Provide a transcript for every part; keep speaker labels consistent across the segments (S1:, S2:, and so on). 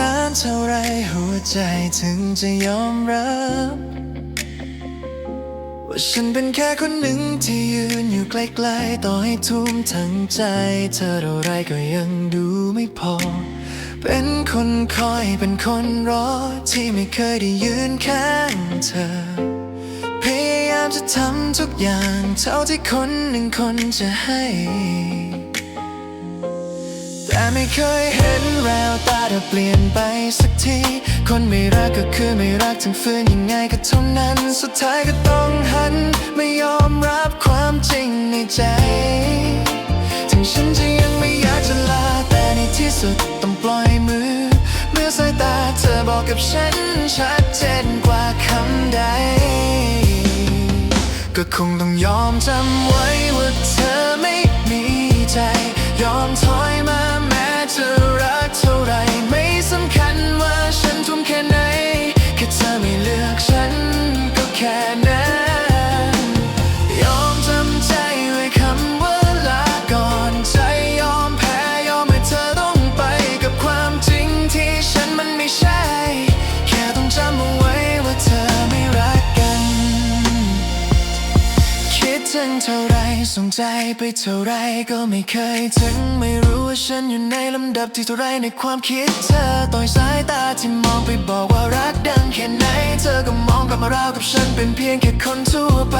S1: นานเท่าไรหัวใจถึงจะยอมรับ ว่าฉันเป็นแค่คนหนึ่งที่ยืนอยู่ไกลๆต่อให้ทุ่มทั้งใจ เธอเท่าไรก็ยังดูไม่พอ เป็นคนคอยเป็นคนรอ ที่ไม่เคยได้ยืนข้างเธอ พยายามจะทำทุกอย่าง เท่าที่คนหนึ่งคนจะให้ แต่ไม่เคยเห็นแววตาเธอเปลี่ยนไปสักที คนไม่รักก็คือไม่รักถึงฝืนยังไงก็เท่านั้น สุดท้ายก็ต้องหัน ไม่ยอมรับความจริงในใจ ถึงฉันจะยังไม่อยากจะลา แต่ในที่สุดต้องปล่อยมือ เมื่อสายตาเธอบอกกับฉัน ชัดเจนกว่าคำใด ก็คงต้องยอมจำไว้ว่าเธอไม่มีใจ ยอมถอยมา แม้ ถึงเท่าไรส่งใจไปเท่าไรก็ไม่เคยถึงไม่รู้ว่าฉันอยู่ในลำดับที่เท่าไรในความคิดเธอต่อยสายตาที่มองไปบอกว่ารักดังแค่ไหน เธอก็มองกลับมาราวกับฉันเป็นเพียงแค่คนทั่วไป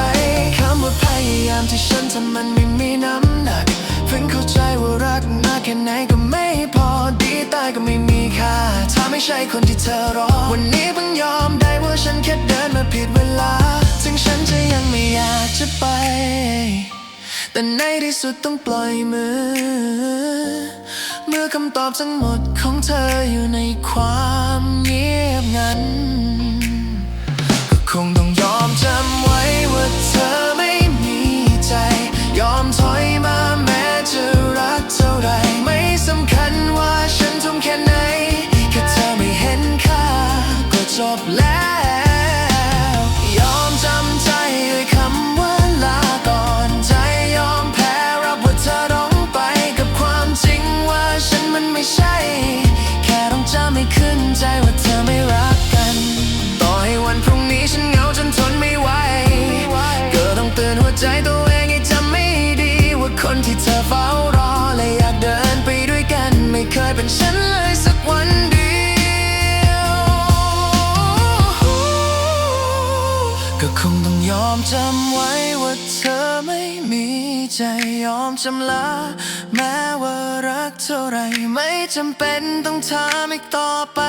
S1: คำว่าพยายามที่ฉันทำมันไม่มีน้ำหนักเพิ่งเข้าใจว่ารักมากแค่ไหนก็ไม่พอดีตายก็ไม่มีค่าถ้าไม่ใช่คนที่เธอรอ วันนี้เพิ่งยอมได้ว่าฉันแค่เดินมาผิดเวลา จะไป แต่ในที่สุดต้องปล่อยมือ เมื่อคำตอบทั้งหมดของเธออยู่ในความเงียบงันก็คงต้อง เป็นฉันเลยสักวันเดียวก็คงต้องยอมจำไว้ว่าเธอไม่มีใจยอมจำลา แม้ว่ารักเท่าไรไม่จำเป็นต้องถามอีกต่อไป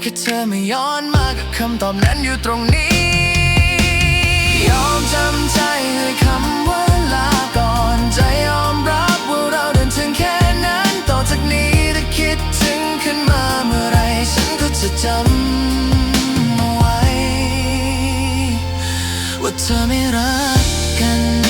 S1: แค่เธอไม่ย้อนมากับคำตอบนั้นอยู่ตรงนี้ وتمرات كان